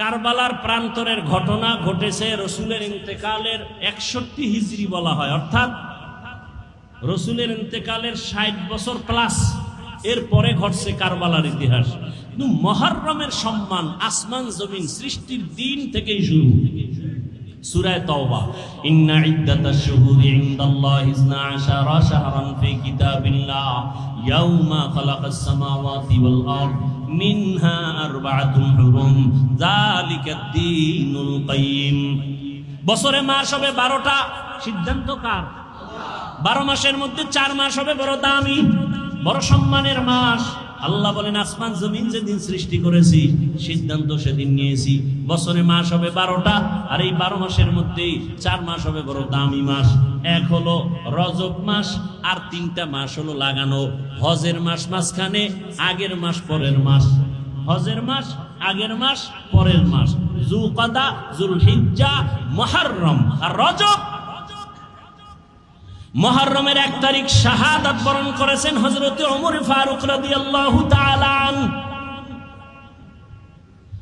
কারবালার প্রান্তরের ঘটনা ঘটেছে রসুলের ইন্তেকালের একষট্টি হিজড়ি বলা হয়। অর্থাৎ রসুলের ইন্তেকালের ষাট বছর প্লাস এর পরে ঘটছে কারবালার ইতিহাস। কিন্তু মহারমের সম্মান, আসমান, জমিন, সৃষ্টির দিন থেকেই শুরু। সূরায়ে তাওবা, ইন্না ইদ্দাতাশ শুহুরি ইনদাল্লাহি 12 শাহরান ফি কিতাবিল্লাহ, ইয়াউমা খালাকাস সামাওয়াতি ওয়াল আরদ। মিনহা আরবাআতুন হুরুম যালিকা দ্বীনুল কাইয়্যিম বছরে মাস হবে 12টা সিদ্ধান্ত কার? বারো মাসের মধ্যে চার মাস হবে বড় দামি, বড় সম্মানের মাস। আল্লাহ বলেন, আসমান, জমিন যেদিন সৃষ্টি করেছি, সিদ্ধান্ত সেদিন নিয়েছি। বছরে মাস হবে বারোটা, আর এই বারো মাসের মধ্যেই চার মাস হবে বড় দামি মাস। এক হলো রজব মাস, আর তিনটা মাস হলো লাগানো। হজের মাস মাঝখানে, আগের মাস পরের মাস। হজের মাস, আগের মাস, পরের মাস। জুকাদা জুল হিজ্জা মহারম, আর রজব মহরমের এক তারিখ শাহাদাত বরণ করেছেন হজরত ওমর ফারুক রাদিয়াল্লাহু তাআলা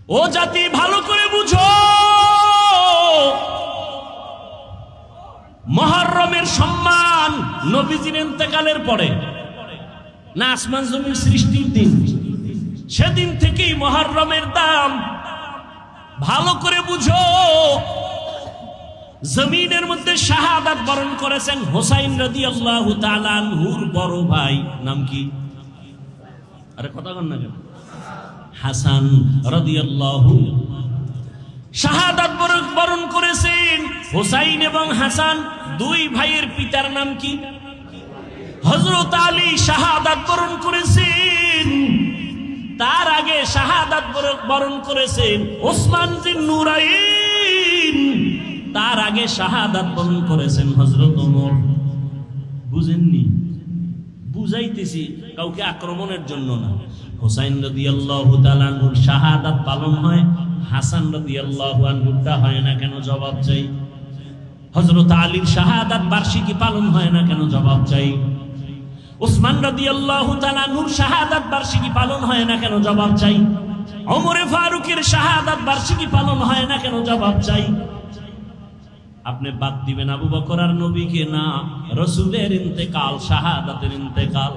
ও জাতি, ভালো করে বুঝো। মহরমের সম্মান নবীজির ইন্তেকালের পরে, না আসমান জমির সৃষ্টির দিন। সেদিন থেকেই মহরমের দাম। ভালো করে বুঝো। জমিনের মধ্যে শাহাদাত বরণ করেছেন হোসাইন রাদি আল্লাহ হুর বড় ভাই। নাম কি? আরে কথা কন না কেন? হাসান রাদি আল্লাহ শাহাদাত বরণ- করেছেন হোসাইন এবং হাসান। দুই ভাইয়ের পিতার নাম কি? হজরত আলী শাহাদাত বরণ করেছেন। তার আগে শাহাদাত বরণ করেছেন ওসমান জিন নুরাইন তার আগে শাহাদাত বরণ করেছেন হজরত ওমর। বুঝেননি? বুঝাইতেছি কাউকে আক্রমণের জন্য না। হোসাইন রদি আল্লাহ তালানুর শাহাদাত পালন হয়, হাসান রদি আল্লাহ আনহুরটা হয় না কেন জবাব চাই? হজরত আলীর শাহাদাত বার্ষিকী পালন হয় না কেন জবাব চাই? উসমান রদি আল্লাহ তালানুর শাহাদাত বার্ষিকী পালন হয় না কেন জবাব চাই? অমরে ফারুকের শাহাদাত বার্ষিকী পালন হয় না কেন জবাব চাই? আপনি বাদ দিবেন আবু বকর আর নবীকে না, রসুলের ইন্তেকাল, শাহাদাতের ইন্তেকাল,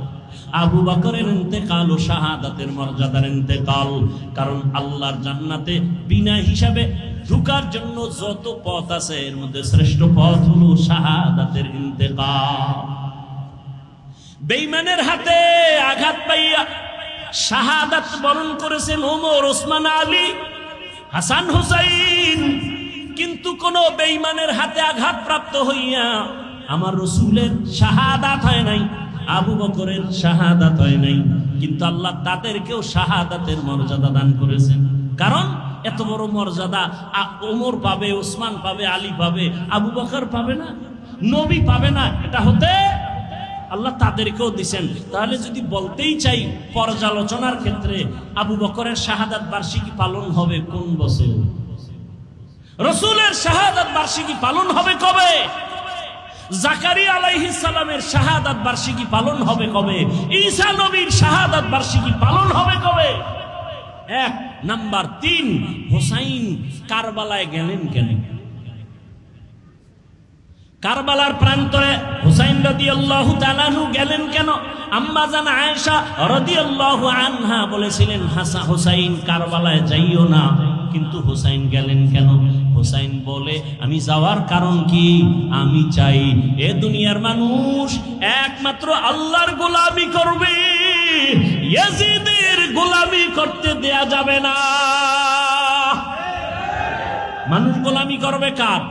আবু বকরের ইন্তেকাল ও শাহাদাতের মর্যাদার ইন্তেকাল। কারণ আল্লাহর জান্নাতে বিনা হিসাবে ঢুকার জন্য যত পথ আছে, এর মধ্যে শ্রেষ্ঠ পথ হলো শাহাদাতের ইন্তেকাল। বেইমানের হাতে আঘাত পাইয়া শাহাদাত বরণ করেছেন ওমর, ওসমান আলী, হাসান হুসাইন কিন্তু কোন বেইমানের হাতে আঘাত প্রাপ্ত হইয়া আমার রসুলের শাহাদাত হয় নাই, আবু বকরের শাহাদাত হয় নাই। কিন্তু আল্লাহ তাদেরকেও শাহাদাতের মর্যাদা দান করেছেন। কারণ এত বড় মর্যাদা ওমর পাবে, ওসমান পাবে, আলী পাবে, আবু বকর পাবে না, নবী পাবে না, এটা হতে আল্লাহ তাদেরকেও দিছেন। তাহলে যদি বলতেই চাই, পর্যালোচনার ক্ষেত্রে আবু বকরের শাহাদাত বার্ষিকী পালন হবে কোন বছর? রসুলের শাহাদাত বার্ষিকী পালন হবে কবে? জাকারি আলাইহিস সালামের শাহাদাত বার্ষিকী পালন হবে কবে? ঈসা নবীর শাহাদাত বার্ষিকী পালন হবে কবে? এক, নাম্বার তিন, হোসাইন কারবালায় গেলেন কেন? কারবালার প্রান্তরে হুসাইন রাদিয়াল্লাহু তাআলাহু গেলেন কেন? আম্মা জান আয়েশা রাদিয়াল্লাহু আনহা বলেছিলেন, হাসা হুসাইন কারবালায় যাইও না। কিন্তু হুসাইন গেলেন কেন? হুসাইন বলে, আমি যাওয়ার কারণ কি? আমি চাই এ দুনিয়ার মানুষ একমাত্র আল্লাহর গোলামি করবে। ইয়াজিদের গোলামি করতে দেয়া যাবে না। মানুষ গোলামি করবে কার?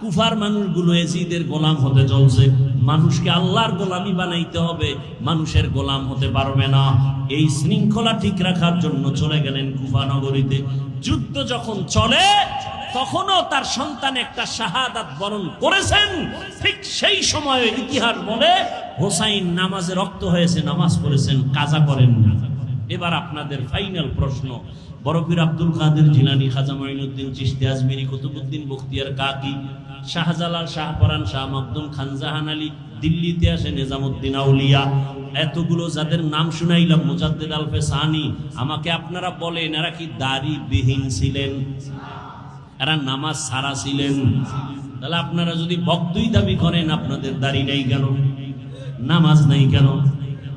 কুফার মানুষগুলো এজিদের গোলাম হতে চলছে। মানুষকে আল্লাহর গোলামি বানাইতে হবে। মানুষের গোলাম হতে পারবে না। এই শৃঙ্খলা ঠিক রাখার জন্য চলে গেলেন কুফা নগরীতে। যুদ্ধ যখন চলে, তখনও তার সন্তান একটা শাহাদাত বরণ করেছেন। ঠিক সেই সময়ে ইতিহাস বলে হোসাইন নামাজে রক্ত হয়েছে, নামাজ পড়েছেন, কাজা করেন এবার আপনাদের ফাইনাল প্রশ্ন বরফির আব্দুল কাদের জিলানি, খাজা মাইনুদ্দিন চিশতি আজমিরি, কুতুবুদ্দিন বখতিয়ার কাকি, শাহজালাল শাহপরান, শাহ মাকদুম খান জাহান আলী, দিল্লিতে আসে নিজামুদ্দিন আউলিয়া। এতগুলো যাদের নাম শুনাইলাম, মুজাদ্দেদ আলফে সানি আমাকে আপনারা বলেন, এরা কি দাড়ি বিহীন ছিলেন? এরা নামাজ সারা ছিলেন। তাহলে আপনারা যদি ভক্তই দাবি করেন, আপনাদের দাড়ি নাই কেন? নামাজ নাই কেন?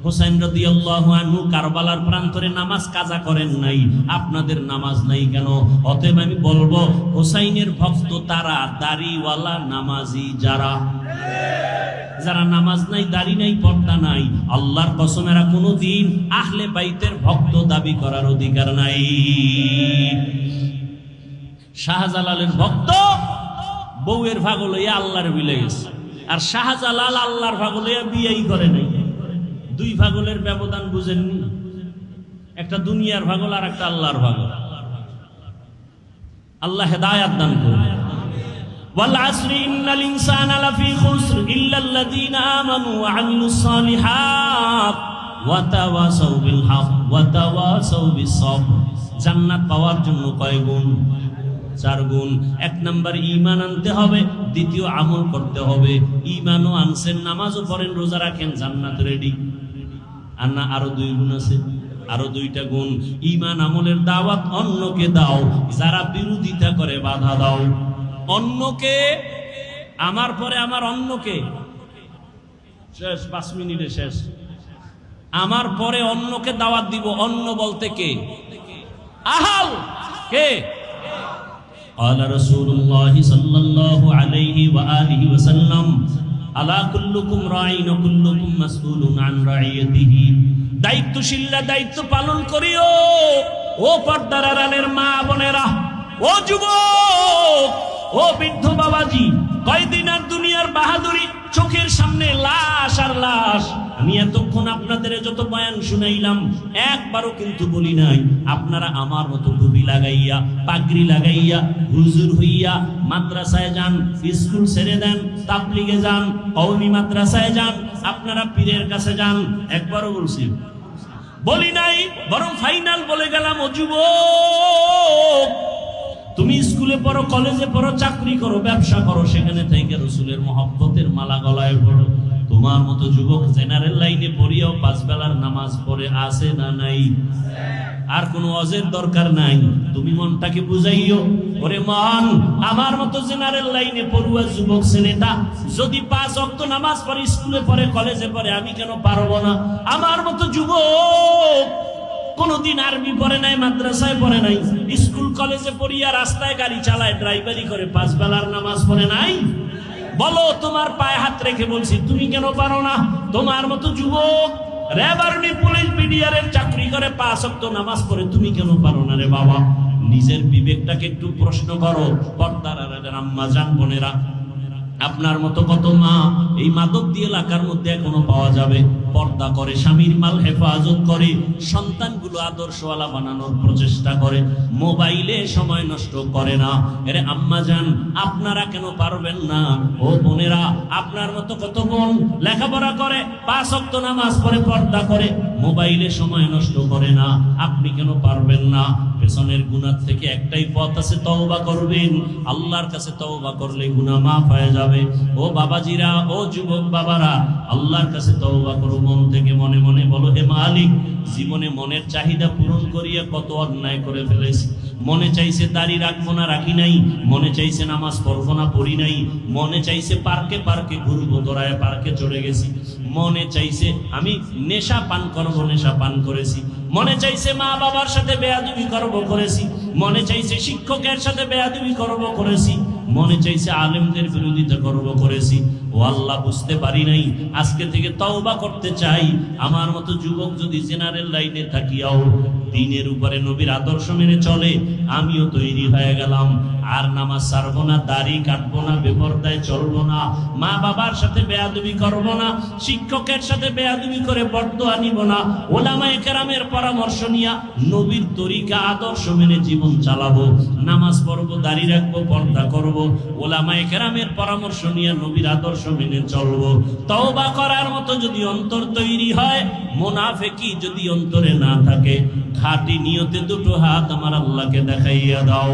হোসেন রাদিয়াল্লাহু আনহু কারবালার প্রান্তরে নামাজ কাজা করেন নাই। আপনাদের নামাজ নাই কেন? অতএব আমি বলব, হোসাইনের ভক্ত তারা দাড়িওয়ালা নামাজি যারা। যারা নামাজ নাই, দাড়ি নাই, পর্দা নাই, আল্লাহর কসমেরা কোনো দিন আহলে বাইতের ভক্ত দাবি করার অধিকার নাই। শাহজালালের ভক্ত বউয়ের ভাগ লইয়া আল্লাহর বিলে গেছে। আর শাহজালাল আল্লাহর ভাগ লইয়া বিয়েই করে নাই। দুই ভাগলের ব্যবধান বুঝেননি একটা দুনিয়ার ভাগল আর একটা আল্লাহর ভাগল আল্লাহ হেদায়াত দান করুন والعصر إن الإنسان لفي خسر إلا الذين آمنوا وعملوا الصالحات وتواصوا بالحق وتواصوا بالصبر জান্নাত পাওয়ার জন্য কয় গুণ চার গুণ এক নাম্বার ইমান আনতে হবে দ্বিতীয় আমল করতে হবে ইমানও আনছেন নামাজও পড়েন রোজা রাখেন জান্নাত রেডি আর না আরো দুই গুণ আছে আরো দুইটা গুণ ইমান আমলের দাওয়াত অন্যকে দাও যারা বিরোধিতা করে বাধা দাও অন্যকে আমার পরে আমার অন্যকে শেষ পাঁচ মিনিটে শেষ আমার পরে অন্যকে দাওয়াত দিব অন্য বলতে কে আহাল কে قال رسول الله صلى الله عليه وآله وسلم আলা কুল্লুকুম রাইন কুল্লুকুম মাসউলুন দায়িত্ব পালন করিও। ও পর্দার আড়ালের মা বোনেরা, ও যুব ও বৃদ্ধ বাবাজি, কয়দিন আর দুনিয়ার বাহাদুরি চোখের সামনে লাশ আর লাশ। আমি এতক্ষণ আপনাদের যত বয়ান শুনাইলাম, একবারও কিন্তু বলি নাই, আপনারা আমার মতো টুপি লাগাইয়া, পাগড়ি লাগাইয়া, হুজুর হইয়া মাদ্রাসায় যান, স্কুল ছেড়ে দেন, তাবলিগে যান, কওমি মাদ্রাসায় যান, আপনারা পীরের কাছে যান, একবারও বলছি। বলি নাই, বরং ফাইনাল বলে গেলাম, ও যুবক, তুমি স্কুলে পড়ো, কলেজে পড়ো, চাকরি করো, ব্যবসা করো, সেখানে থেকে রসুলের মহব্বতের মালা গলায় পড়ো তোমার মতো যুবক জেনারেল লাইনে পড়িয়াও পাঁচ বেলার নামাজ পড়ে আসে না নাই? আর কোনো অজের দরকার নাই। তুমি মনটাকে বুঝাইও। ওরে মন আমার মতো জেনারেল লাইনে পড়ুয়া যুবক ছেলেটা যদি পাঁচ অক্ত নামাজ পড়ে, স্কুলে পড়ে, কলেজে পড়ে, আমি কেন পারব না? আমার মতো যুবক কোনদিন আরবি পড়ে নাই, মাদ্রাসায় পড়ে নাই, স্কুল কলেজে পড়িয়া রাস্তায় গাড়ি চালায়, ড্রাইভারি করে পাঁচ বেলার নামাজ পড়ে নাই? বলো, তোমার পায়ে হাত রেখে বলছি, তুমি কেন পারো না? তোমার মতো যুবক র্যাব আর্মি পুলিশ বিডিআরের চাকরি করে, পাঁচ শক্ত নামাজ পড়ে, তুমি কেন পারো না রে বাবা? নিজের বিবেকটাকে একটু প্রশ্ন করো পর্দার আম্মা, জান বোনেরা। আপনার মতো কত মা এই মাদক দিয়ে এলাকার মধ্যে এখনও পাওয়া যাবে? পর্দা করে, স্বামীর মাল হেফাজত করে, সন্তানগুলো আদর্শওয়ালা বানানোর প্রচেষ্টা করে, মোবাইলে সময় নষ্ট করে না। এরে আম্মা যান, আপনারা কেন পারবেন না? ও বোনেরা, আপনার মতো কত বোন লেখাপড়া করে, পাঁচ অক্ত নামাজ পরে পর্দা করে মোবাইলে সময় নষ্ট করে না, আপনি কেন পারবেন না? পেছনের গুণার থেকে একটাই পথ আছে, তওবা করবেন। আল্লাহর কাছে তওবা করলে গুনাহ মাফ হয়ে যাবে। ও বাবাজিরা, ও যুবক বাবারা, আল্লাহর কাছে তওবা করো। মন থেকে মনে মনে বলো, হে মালিক, জীবনে মনের চাহিদা পূরণ করিয়া কত অন্যায় করে ফেলেছি। মনে চাইছে দাড়ি রাখব না, রাখি নাই। মনে চাইছে নামাজ পড়ব না, পড়ি নাই। মনে চাইছে পার্কে পার্কে ঘুরবো, দোড়ায় পার্কে চলে গেছি। মনে চাইছে আমি নেশা পান করব, নেশা পান করেছি। মনে চাইছে মা বাবার সাথে বেয়াদুবি করব, করেছি। মনে চাইছে শিক্ষকের সাথে বেয়াদুবি করব, করেছি। মনে চাইছে আলেমদের বিরোধিতা গর্ব করেছি। ও আল্লাহ বুঝতে পারি নাই, আজকে থেকে তওবা করতে চাই। আমার মতো যুবক যদি জেনারেল লাইনে থাকিয়াও, দিনের উপরে নবীর আদর্শ মেনে চলে, আমিও তৈরি হয়ে গেলাম। আর নামাজ সারবো না, দাড়ি কাটবো না, বেপরদায় চলবো না, মা বাবার সাথে বেয়াদবি করব না, শিক্ষকের সাথে বেয়াদবি করে বড্ড আনিব না, ওলামায়ে কেরামের পরামর্শ নিয়া নবীর তরিকা, আদর্শ মেনে জীবন চালাবো, নামাজ পড়ব, দাড়ি রাখব, পর্দা করব, ওলামায়ে কেরামের পরামর্শ নিয়ে নবীর আদর্শ মেনে চলবো। তওবা করার মতো যদি অন্তর তৈরি হয়, মোনাফেকি যদি অন্তরে না থাকে, খাঁটি নিয়তে দুটো হাত আমার আল্লাহকে দেখাইয়া দাও।